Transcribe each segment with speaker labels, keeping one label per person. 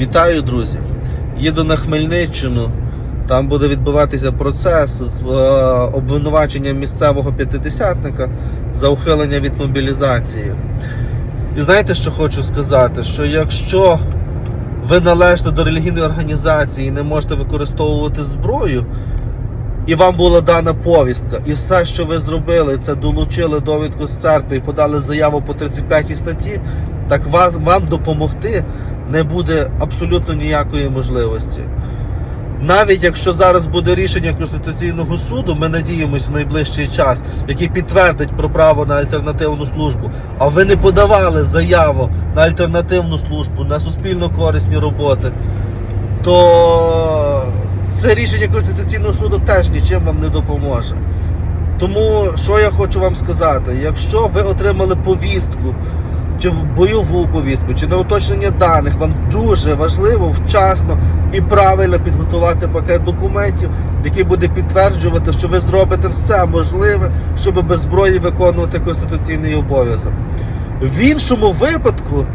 Speaker 1: Вітаю, друзі! Їду на Хмельниччину. Там буде відбуватися процес з е, обвинуваченням місцевого п'ятидесятника за ухилення від мобілізації. І знаєте, що хочу сказати? Що якщо ви належите до релігійної організації і не можете використовувати зброю, і вам була дана повістка, і все, що ви зробили, це долучили довідку з церкви і подали заяву по 35 статті, так вас, вам допомогти не буде абсолютно ніякої можливості. Навіть якщо зараз буде рішення Конституційного суду, ми надіємося в найближчий час, який підтвердить про право на альтернативну службу, а ви не подавали заяву на альтернативну службу, на суспільно корисні роботи, то це рішення Конституційного суду теж нічим вам не допоможе. Тому що я хочу вам сказати, якщо ви отримали повістку, чи в бойову повістку, чи на уточнення даних, вам дуже важливо вчасно і правильно підготувати пакет документів, який буде підтверджувати, що ви зробите все можливе, щоб без зброї виконувати конституційний обов'язок. В іншому випадку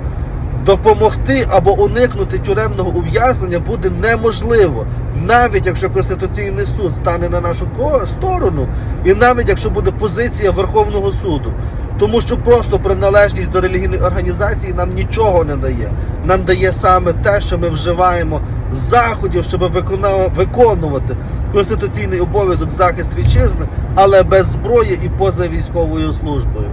Speaker 1: допомогти або уникнути тюремного ув'язнення буде неможливо, навіть якщо Конституційний суд стане на нашу сторону, і навіть якщо буде позиція Верховного суду. Тому що просто приналежність до релігійної організації нам нічого не дає. Нам дає саме те, що ми вживаємо заходів, щоб виконувати конституційний обов'язок захист вітчизни, але без зброї і поза військовою службою.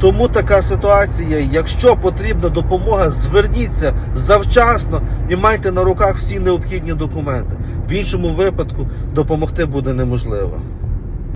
Speaker 1: Тому така ситуація. Якщо потрібна допомога, зверніться завчасно і майте на руках всі необхідні документи. В іншому випадку допомогти буде неможливо.